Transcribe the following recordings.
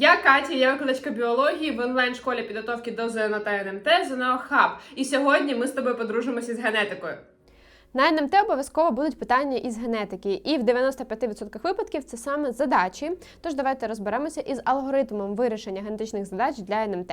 Я Катя, я викладачка біології в онлайн-школі підготовки до ЗНО та НМТ ЗНО Хаб. І сьогодні ми з тобою подружимося з генетикою. На НМТ обов'язково будуть питання із генетики, і в 95% випадків це саме задачі. Тож давайте розберемося із алгоритмом вирішення генетичних задач для НМТ.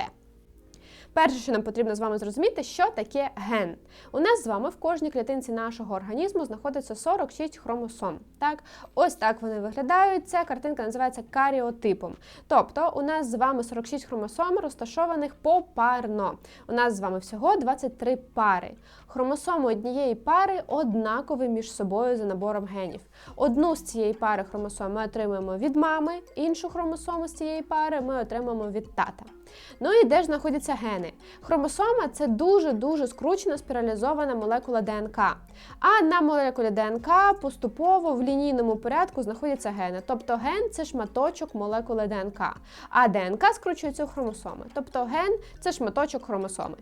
Перше, що нам потрібно з вами зрозуміти, що таке ген. У нас з вами в кожній клітинці нашого організму знаходиться 46 хромосом. Так, ось так вони виглядають. Ця картинка називається каріотипом. Тобто, у нас з вами 46 хромосом розташованих попарно. У нас з вами всього 23 пари. Хромосоми однієї пари однакові між собою за набором генів. Одну з цієї пари хромосом ми отримуємо від мами, іншу хромосому з цієї пари ми отримуємо від тата. Ну і де ж знаходяться гени? Хромосома це дуже-дуже скручена спіралізована молекула ДНК. А на молекулі ДНК поступово в лінійному порядку знаходяться гени. Тобто ген це шматочок молекули ДНК. А ДНК скручується у хромосоми. Тобто ген це шматочок хромосоми.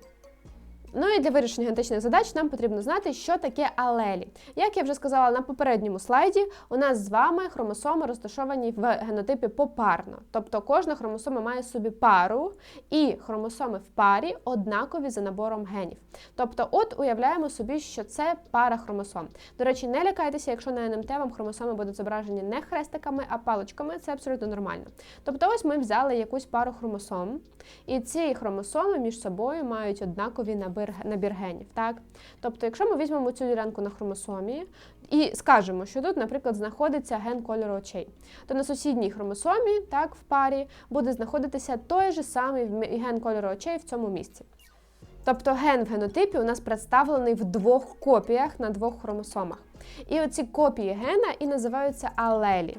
Ну і для вирішення генетичних задач нам потрібно знати, що таке алелі. Як я вже сказала на попередньому слайді, у нас з вами хромосоми розташовані в генотипі попарно. Тобто кожна хромосома має собі пару, і хромосоми в парі однакові за набором генів. Тобто, от уявляємо собі, що це пара хромосом. До речі, не лякайтеся, якщо на НМТ вам хромосоми будуть зображені не хрестиками, а паличками, це абсолютно нормально. Тобто, ось ми взяли якусь пару хромосом, і ці хромосоми між собою мають однакові набір, набір генів. Так? Тобто, якщо ми візьмемо цю ділянку на хромосомі і скажемо, що тут, наприклад, знаходиться ген кольору очей, то на сусідній хромосомі, так, в парі, буде знаходитися той же самий ген кольору очей в цьому місці. Тобто ген в генотипі у нас представлений в двох копіях на двох хромосомах. І оці копії гена і називаються алелі.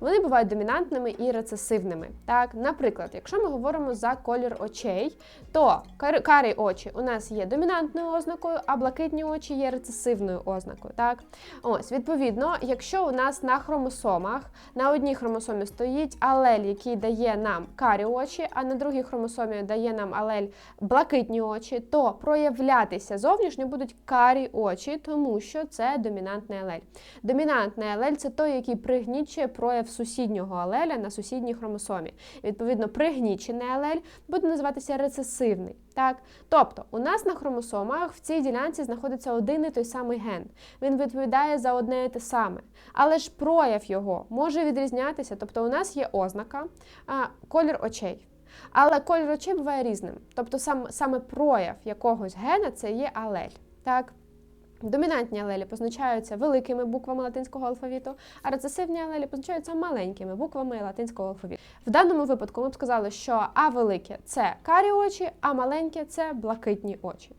Вони бувають домінантними і рецесивними. Так, наприклад, якщо ми говоримо за колір очей, то карі очі у нас є домінантною ознакою, а блакитні очі є рецесивною ознакою. Так, ось відповідно, якщо у нас на хромосомах на одній хромосомі стоїть алель, який дає нам карі очі, а на другій хромосомі дає нам алель блакитні очі, то проявлятися зовнішньо будуть карі очі, тому що це домінантний алель. Домінантний алель це той, який пригнічує прояв сусіднього алеля на сусідній хромосомі. Відповідно, пригнічений алель буде називатися рецесивний. Так, тобто у нас на хромосомах в цій ділянці знаходиться один і той самий ген. Він відповідає за одне і те саме, але ж прояв його може відрізнятися. Тобто, у нас є ознака, а, колір очей. Але колір очей буває різним. Тобто сам, саме прояв якогось гена це є алель. Так? Домінантні алелі позначаються великими буквами латинського алфавіту, а рецесивні алелі позначаються маленькими буквами латинського алфавіту. В даному випадку ми б сказали, що А велике це карі очі, а маленьке це блакитні очі.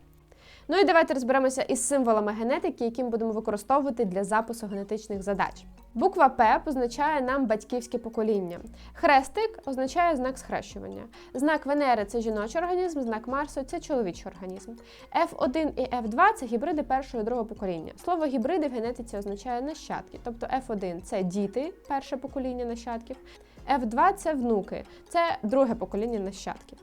Ну і давайте розберемося із символами генетики, які ми будемо використовувати для запису генетичних задач. Буква П позначає нам батьківське покоління. Хрестик означає знак схрещування. Знак Венери це жіночий організм, знак Марсу це чоловічий організм. F1 і F2 це гібриди першого і другого покоління. Слово гібриди в генетиці означає нащадки. Тобто F1 це діти, перше покоління нащадків. F2 це внуки, це друге покоління нащадків.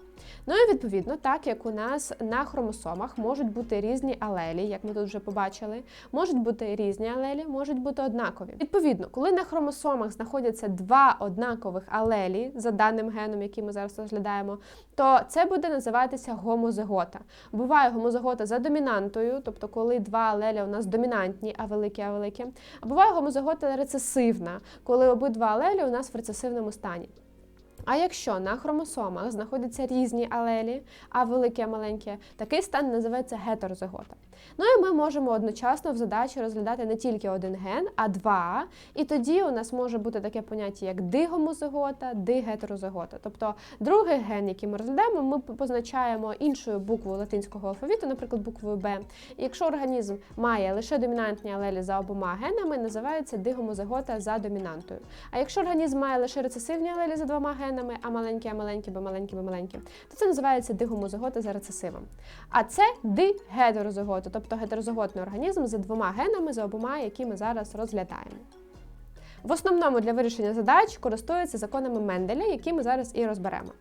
Ну і відповідно, так як у нас на хромосомах можуть бути різні алелі, як ми тут вже побачили, можуть бути різні алелі, можуть бути однакові. Відповідно, коли на хромосомах знаходяться два однакових алелі за даним геном, який ми зараз розглядаємо, то це буде називатися гомозигота. Буває гомозигота за домінантою, тобто коли два алеля у нас домінантні, а великі, а великі. А буває гомозигота рецесивна, коли обидва алелі у нас в рецесивному стані. А якщо на хромосомах знаходяться різні алелі, а великі, маленьке, такий стан називається гетерозигота. Ну і ми можемо одночасно в задачі розглядати не тільки один ген, а два. І тоді у нас може бути таке поняття, як дигомозигота, дигетерозигота. Тобто другий ген, який ми розглядаємо, ми позначаємо іншою буквою латинського алфавіту, наприклад, буквою Б. І якщо організм має лише домінантні алелі за обома генами, називається дигомозигота за домінантою. А якщо організм має лише рецесивні алелі за двома генами, а маленькі, а маленькі, бо маленькі, бо маленькі, то це називається дигомозигота за рецесивом. А це дигетерозигота, тобто гетерозиготний організм за двома генами, за обома, які ми зараз розглядаємо. В основному для вирішення задач користуються законами Менделя, які ми зараз і розберемо.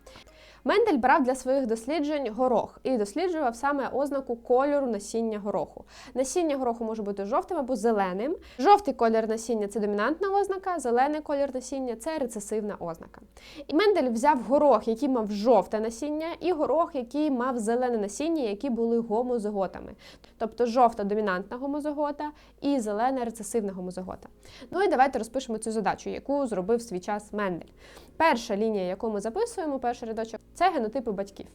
Мендель брав для своїх досліджень горох і досліджував саме ознаку кольору насіння гороху. Насіння гороху може бути жовтим або зеленим. Жовтий колір насіння це домінантна ознака, зелений колір насіння це рецесивна ознака. І Мендель взяв горох, який мав жовте насіння, і горох, який мав зелене насіння, які були гомозиготами. Тобто жовта домінантна гомозигота і зелена рецесивна гомозигота. Ну і давайте розпишемо цю задачу, яку зробив свій час Мендель. Перша лінія, яку ми записуємо, перший рядочок, це генотипи батьків.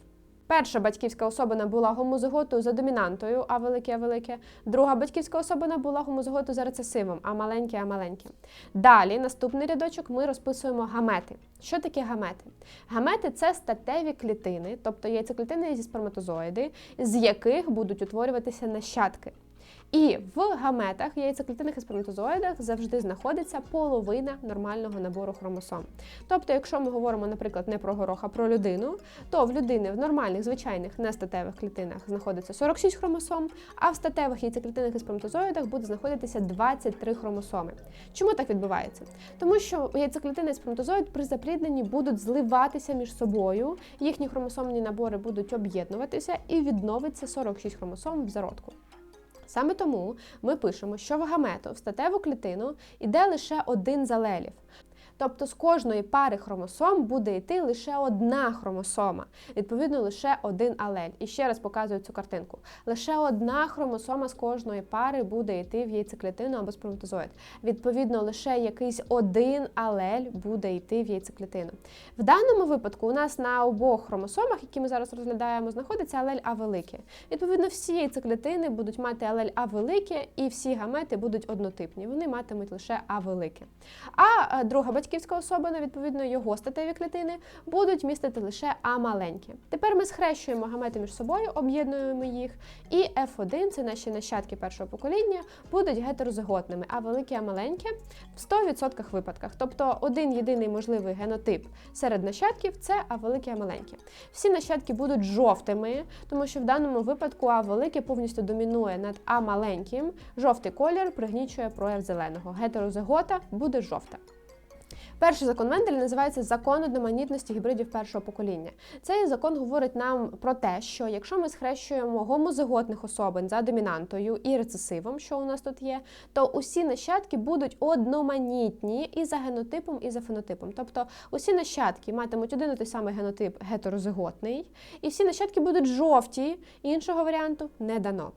Перша батьківська особина була гомозиготою за домінантою, а велике, а велике. Друга батьківська особина була гомозиготою за рецесивом, а маленьке, а маленьке. Далі, наступний рядочок, ми розписуємо гамети. Що таке гамети? Гамети це статеві клітини, тобто яйцеклітини зі сперматозоїди, з яких будуть утворюватися нащадки. І в гаметах, яйцеклітинних і сперматозоїдах завжди знаходиться половина нормального набору хромосом. Тобто, якщо ми говоримо, наприклад, не про горох, а про людину, то в людини в нормальних, звичайних нестатевих клітинах знаходиться 46 хромосом, а в статевих яйцеклітинних і сперматозоїдах буде знаходитися 23 хромосоми. Чому так відбувається? Тому що яйцеклітини і сперматозоїд при заплідненні будуть зливатися між собою, їхні хромосомні набори будуть об'єднуватися і відновиться 46 хромосом в зародку. Саме тому ми пишемо, що в гамету в статеву клітину йде лише один з алелів. Тобто з кожної пари хромосом буде йти лише одна хромосома, відповідно, лише один алель. І ще раз показую цю картинку. Лише одна хромосома з кожної пари буде йти в яйцеклітину або сперматозоїд. Відповідно, лише якийсь один алель буде йти в яйцеклітину. В даному випадку у нас на обох хромосомах, які ми зараз розглядаємо, знаходиться алель А велике. Відповідно, всі яйцеклітини будуть мати алель А велике, і всі гамети будуть однотипні. Вони матимуть лише А велике. А е, друга батьківська особина, відповідно, його статеві клітини, будуть містити лише А маленьке. Тепер ми схрещуємо гамети між собою, об'єднуємо їх, і F1, це наші нащадки першого покоління, будуть гетерозиготними, а велике, а маленьке в 100% випадках. Тобто один єдиний можливий генотип серед нащадків це А велике, а маленьке. Всі нащадки будуть жовтими, тому що в даному випадку А велике повністю домінує над А маленьким. Жовтий колір пригнічує прояв зеленого. Гетерозигота буде жовта. Перший закон Менделя називається закон одноманітності гібридів першого покоління. Цей закон говорить нам про те, що якщо ми схрещуємо гомозиготних особин за домінантою і рецесивом, що у нас тут є, то усі нащадки будуть одноманітні і за генотипом, і за фенотипом. Тобто усі нащадки матимуть один і той самий генотип гетерозиготний, і всі нащадки будуть жовті, іншого варіанту не дано.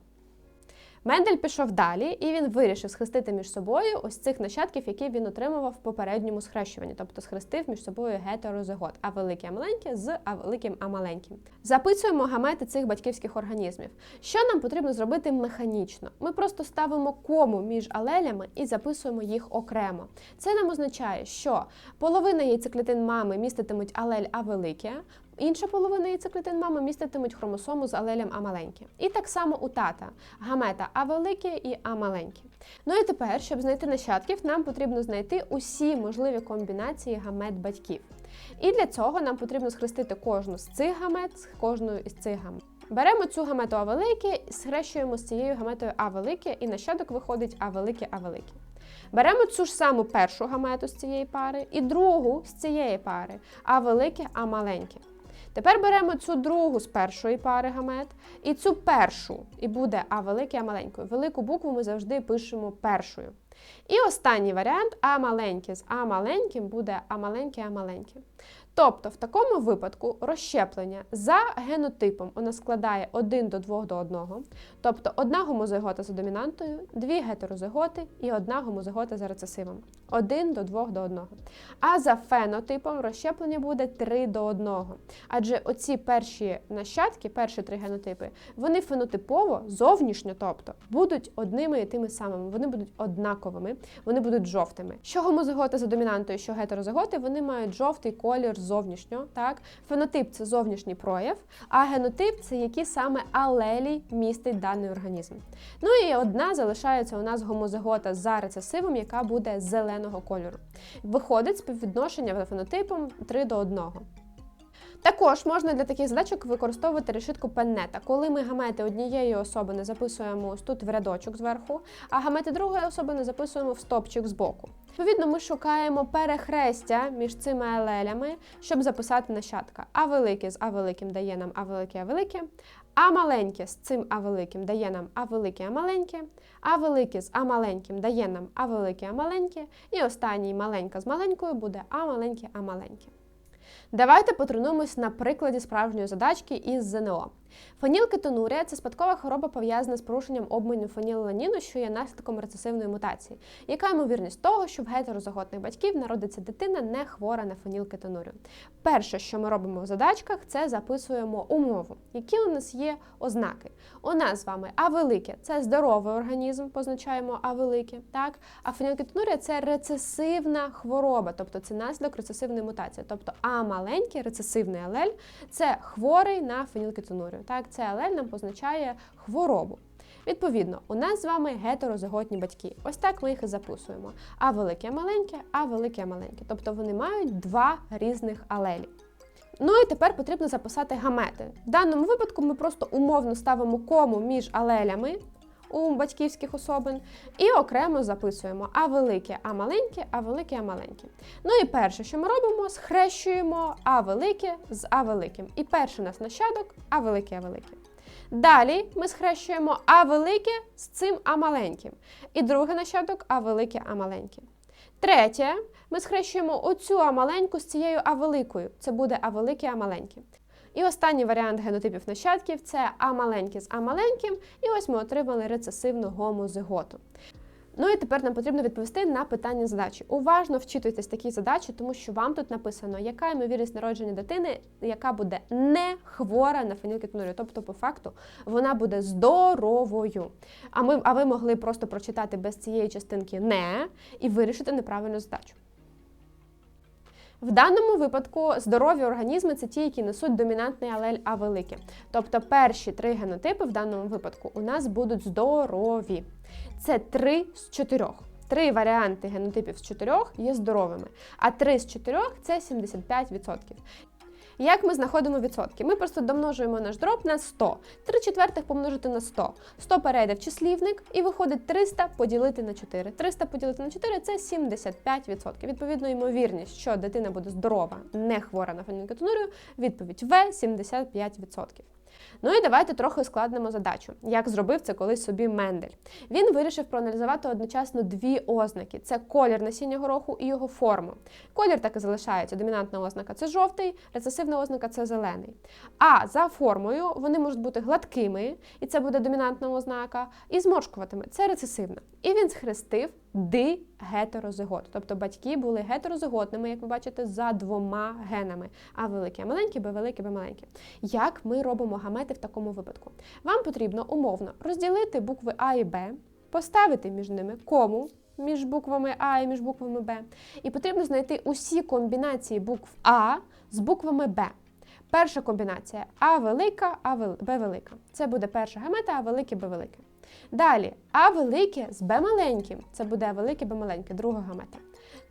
Мендель пішов далі, і він вирішив схрестити між собою ось цих нащадків, які він отримував в попередньому схрещуванні, тобто схрестив між собою гетерозигот, а велике а маленьке з а великим а маленьким. Записуємо гамети цих батьківських організмів. Що нам потрібно зробити механічно? Ми просто ставимо кому між алелями і записуємо їх окремо. Це нам означає, що половина яйцеклітин мами міститимуть алель А велике, Інша половина яйцеклітин мами міститимуть хромосому з алелем А маленьке. І так само у тата гамета А велике і А маленьке. Ну і тепер, щоб знайти нащадків, нам потрібно знайти усі можливі комбінації гамет батьків. І для цього нам потрібно схрестити кожну з цих гамет з кожною із цих гамет. Беремо цю гамету А велике, схрещуємо з цією гаметою А велике, і нащадок виходить А велике А велике. Беремо цю ж саму першу гамету з цієї пари і другу з цієї пари А велике, А маленьке. Тепер беремо цю другу з першої пари гамет і цю першу, і буде А велике, А маленькою. Велику букву ми завжди пишемо першою. І останній варіант А маленьке з А маленьким буде А маленьке, А маленьке. Тобто, в такому випадку розщеплення за генотипом нас складає 1 до 2 до 1, тобто одна гомозигота за домінантою, дві гетерозиготи і одна гомозигота за рецесивом. 1 до 2 до 1. А за фенотипом розщеплення буде 3 до 1. Адже оці перші нащадки, перші три генотипи, вони фенотипово, зовнішньо, тобто, будуть одними і тими самими, вони будуть однаковими, вони будуть жовтими. Що гомозиготи за домінантою, що гетерозиготи, вони мають жовтий колір зовнішньо. Так? Фенотип це зовнішній прояв, а генотип це які саме алелі містить даний організм. Ну і одна залишається у нас гомозигота за рецесивом, яка буде зеленого кольору. Виходить співвідношення фенотипом 3 до 1. Також можна для таких задачок використовувати решітку пеннета. Коли ми гамети однієї особини записуємо ось тут в рядочок зверху, а гамети другої особини записуємо в стопчик збоку. Відповідно, ми шукаємо перехрестя між цими алелями, щоб записати нащадка. А велике з А великим дає нам А велике А велике, А маленьке з цим А великим дає нам А велике А маленьке, А велике з А маленьким дає нам А велике А маленьке, і останній маленька з маленькою буде А маленьке А маленьке. Давайте потренуємось на прикладі справжньої задачки із ЗНО. Фенілкетонурія – це спадкова хвороба пов'язана з порушенням обміну фенілаланіну, що є наслідком рецесивної мутації. Яка ймовірність того, що в гетерозаготних батьків народиться дитина не хвора на фенілкетонурію? Перше, що ми робимо в задачках, це записуємо умову. Які у нас є ознаки? У нас з вами А велике це здоровий організм, позначаємо А велике, так? А фенілкетонурія це рецесивна хвороба, тобто це наслідок рецесивної мутації. Тобто А маленький рецесивний алель це хворий на фенілкетонурію. Так, це алель нам позначає хворобу. Відповідно, у нас з вами гетерозиготні батьки. Ось так ми їх і записуємо. А велике, маленьке, а велике, маленьке. Тобто вони мають два різних алелі. Ну і тепер потрібно записати гамети. В даному випадку ми просто умовно ставимо кому між алелями у батьківських особин і окремо записуємо А велике, А маленьке, А велике, А маленьке. Ну і перше, що ми робимо, схрещуємо А велике з А великим. І перший у нас нащадок А велике, А велике. Далі ми схрещуємо А велике з цим А маленьким. І другий нащадок А велике, А маленьке. Третє, ми схрещуємо оцю А маленьку з цією А великою. Це буде А велике, А маленьке. І останній варіант генотипів нащадків це А маленьке з А маленьким, і ось ми отримали рецесивну гомозиготу. Ну і тепер нам потрібно відповісти на питання задачі. Уважно вчитуйтесь такі задачі, тому що вам тут написано, яка ймовірність народження дитини, яка буде не хвора на фенілкетонурію. Тобто, по факту, вона буде здоровою. А ми, а ви могли просто прочитати без цієї частинки не і вирішити неправильну задачу. В даному випадку здорові організми це ті, які несуть домінантний алель А велике. Тобто перші три генотипи в даному випадку у нас будуть здорові. Це три з чотирьох. Три варіанти генотипів з чотирьох є здоровими, а три з чотирьох це 75%. Як ми знаходимо відсотки? Ми просто домножуємо наш дроб на 100. 3 четвертих помножити на 100. 100 перейде в числівник і виходить 300 поділити на 4. 300 поділити на 4 – це 75%. Відповідно, ймовірність, що дитина буде здорова, не хвора на фенілкетонурію, відповідь В 75%. Ну і давайте трохи ускладнимо задачу, як зробив це колись собі Мендель. Він вирішив проаналізувати одночасно дві ознаки: це колір насіння гороху і його форму. Колір так і залишається. Домінантна ознака це жовтий, рецесивна ознака це зелений. А за формою вони можуть бути гладкими, і це буде домінантна ознака, і зморшкуватими це рецесивна. І він схрестив ди гетерозигот. Тобто батьки були гетерозиготними, як ви бачите, за двома генами. А великі, а маленькі, Б великі, Б маленькі. Як ми робимо гамети в такому випадку? Вам потрібно умовно розділити букви А і Б, поставити між ними кому. Між буквами А і між буквами Б. І потрібно знайти усі комбінації букв А з буквами Б. Перша комбінація А велика, А Б велика. Це буде перша гамета, А велике, Б велике. Далі А велике з Б маленьким. Це буде А велике, Б маленьке, друга гамета.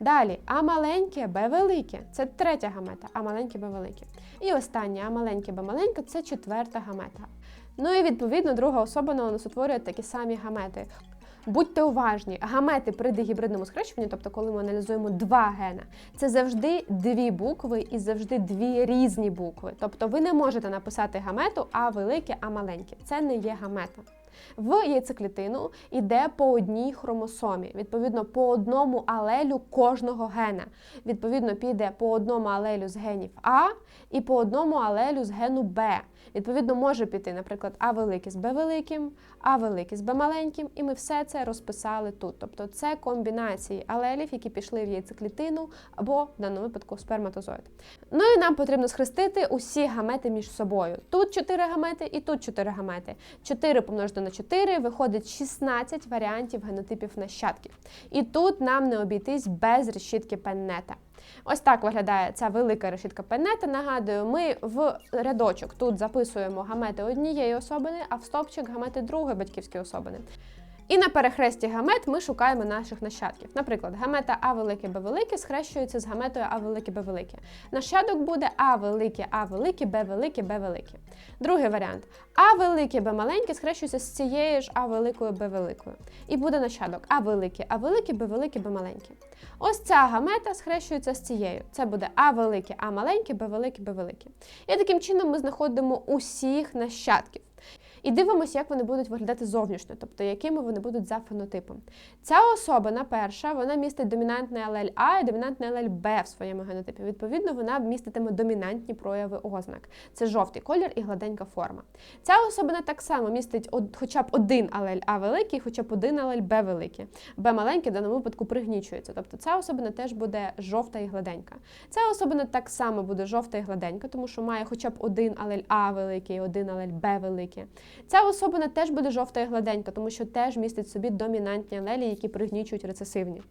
Далі А маленьке, Б велике. Це третя гамета, А маленьке, Б велике. І останнє А маленьке, Б маленьке це четверта гамета. Ну і відповідно друга особа у нас утворює такі самі гамети. Будьте уважні, гамети при дегібридному схрещуванні, тобто коли ми аналізуємо два гена, це завжди дві букви і завжди дві різні букви. Тобто ви не можете написати гамету А велике, А маленьке. Це не є гамета. В яйцеклітину йде по одній хромосомі, відповідно, по одному алелю кожного гена. Відповідно, піде по одному алелю з генів А і по одному алелю з гену Б. Відповідно, може піти, наприклад, А велике з Б великим, А велике з Б маленьким, і ми все це розписали тут. Тобто це комбінації алелів, які пішли в яйцеклітину або в даному випадку в сперматозоїд. Ну і нам потрібно схрестити усі гамети між собою. Тут 4 гамети і тут 4 гамети. 4 помножити на 4 виходить 16 варіантів генотипів нащадків. І тут нам не обійтись без решітки пеннета. Ось так виглядає ця велика решітка пеннета. Нагадую, ми в рядочок тут записуємо гамети однієї особини, а в стопчик гамети другої батьківської особини. І на перехресті гамет ми шукаємо наших нащадків. Наприклад, гамета А велике Б велике схрещується згаметою А велике Б велике. Нащадок буде А велике А велике Б велике Б велике. Другий варіант А велике Б маленьке схрещується з цією ж А великою Б великою. І буде нащадок А велике А велике Б велике Б маленьке. Ось ця гамета схрещується з цією. Це буде А велике А маленьке Б велике Б велике. І таким чином ми знаходимо усіх нащадків. І дивимося, як вони будуть виглядати зовнішньо, тобто якими вони будуть за фенотипом. Ця особина перша, вона містить домінантний алель А і домінантний алель Б в своєму генотипі. Відповідно, вона міститиме домінантні прояви ознак. Це жовтий колір і гладенька форма. Ця особина так само містить хоча б один алель А великий, хоча б один алель Б великий. Б маленький в даному випадку пригнічується. Тобто ця особина теж буде жовта і гладенька. Ця особина так само буде жовта і гладенька, тому що має хоча б один алель А великий один алель Б великий. Ця особина теж буде жовта і гладенька, тому що теж містить в собі домінантні алелі, які пригнічують рецесивні.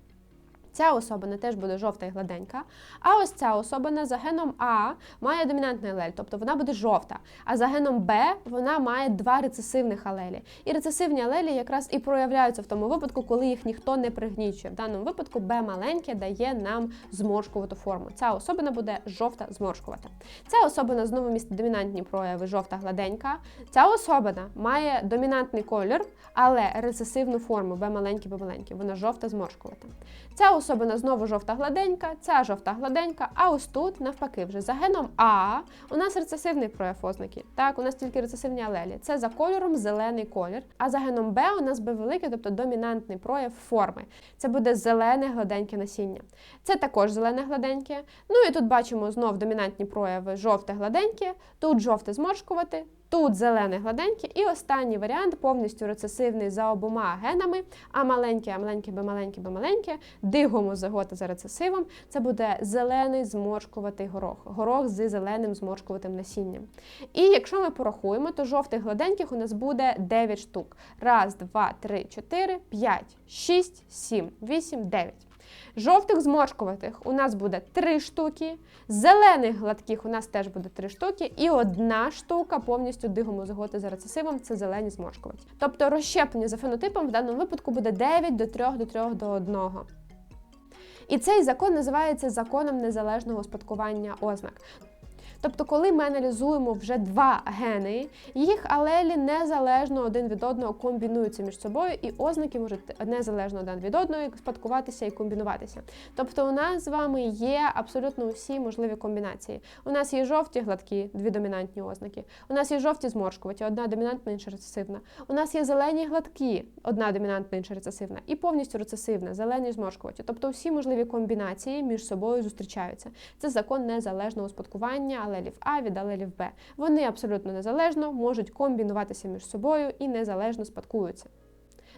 Ця особина теж буде жовта і гладенька. А ось ця особина за геном А має домінантний алель, тобто вона буде жовта. А за геном Б вона має два рецесивних алелі. І рецесивні алелі якраз і проявляються в тому випадку, коли їх ніхто не пригнічує. В даному випадку Б маленьке дає нам зморшкувату форму. Ця особина буде жовта зморшкувата. Ця особина знову містить домінантні прояви жовта гладенька. Ця особина має домінантний колір, але рецесивну форму Б маленьке, Б маленьке. Вона жовта зморшкувата. Ця особина знову жовта гладенька, ця жовта гладенька, а ось тут навпаки, вже за геном А у нас рецесивний прояв ознаки. Так, у нас тільки рецесивні алелі. Це за кольором зелений колір. А за геном Б у нас Б великий, тобто домінантний прояв форми. Це буде зелене гладеньке насіння. Це також зелене гладеньке. Ну і тут бачимо знов домінантні прояви жовте гладеньке, тут жовте зморшкувати. Тут зелене гладеньке, і останній варіант повністю рецесивний за обома генами, а маленьке, а маленьке, б маленьке, б маленьке, дигомозигота за рецесивом. Це буде зелений зморшкуватий горох, горох з зеленим зморшкуватим насінням. І якщо ми порахуємо, то жовтих гладеньких у нас буде 9 штук. Раз, два, три, чотири, п'ять, шість, сім, вісім, дев'ять. Жовтих зморшкуватих у нас буде 3 штуки, зелених гладких у нас теж буде 3 штуки, і одна штука повністю дигомозиготи за рецесивом це зелені зморшкуваті. Тобто розщеплення за фенотипом в даному випадку буде 9 до 3 до 3 до 1. І цей закон називається законом незалежного успадкування ознак. Тобто, коли ми аналізуємо вже два гени, їх алелі незалежно один від одного комбінуються між собою, і ознаки можуть незалежно один від одного спадкуватися і комбінуватися. Тобто, у нас з вами є абсолютно усі можливі комбінації. У нас є жовті гладкі, дві домінантні ознаки. У нас є жовті зморшкуваті, одна домінантна, інша рецесивна. У нас є зелені гладкі, одна домінантна, інша рецесивна, і повністю рецесивна, зелені зморшкуваті. Тобто, всі можливі комбінації між собою зустрічаються. Це закон незалежного успадкування алелів А від алелів Б. Вони абсолютно незалежно можуть комбінуватися між собою і незалежно спадкуються.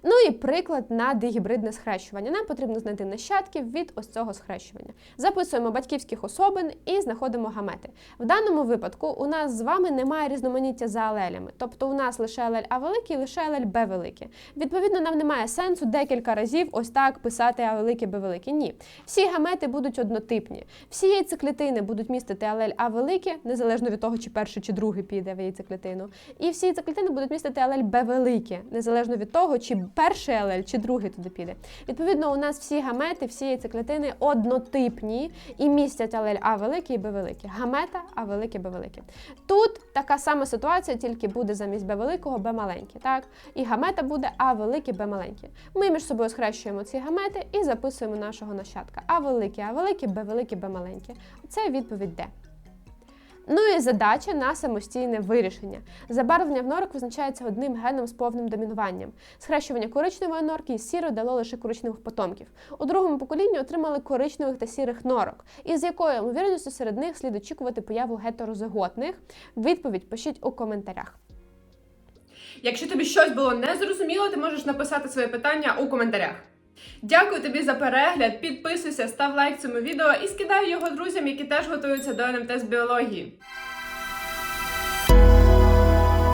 Ну і приклад на дигібридне схрещування. Нам потрібно знайти нащадків від ось цього схрещування. Записуємо батьківських особин і знаходимо гамети. В даному випадку у нас з вами немає різноманіття за алелями, тобто у нас лише алель А великий, лише алель Б великий. Відповідно, нам немає сенсу декілька разів ось так писати А великий, Б великий. Ні. Всі гамети будуть однотипні. Всі яйцеклітини будуть містити алель А велике, незалежно від того, чи перший чи другий піде в яйцеклітину. І всі яйцеклітини будуть містити алель Б велике, незалежно від того, чи перший алель чи другий туди піде. Відповідно, у нас всі гамети, всі яйцеклітини однотипні і містять алель А великий і Б великий. Гамета А велике, Б велике. Тут така сама ситуація, тільки буде замість Б великого Б маленьке. Так? І гамета буде А велике, Б маленьке. Ми між собою схрещуємо ці гамети і записуємо нашого нащадка. А велике, А велике, Б велике, Б маленьке. Це відповідь Д. Ну і задача на самостійне вирішення. Забарвлення в норок визначається одним геном з повним домінуванням. Схрещування коричневої норки із сірою дало лише коричневих потомків. У другому поколінні отримали коричневих та сірих норок, із якою ймовірністю серед них слід очікувати появу гетерозиготних. Відповідь пишіть у коментарях. Якщо тобі щось було незрозуміло, ти можеш написати своє питання у коментарях. Дякую тобі за перегляд. Підписуйся, став лайк цьому відео і скидай його друзям, які теж готуються до НМТ з біології.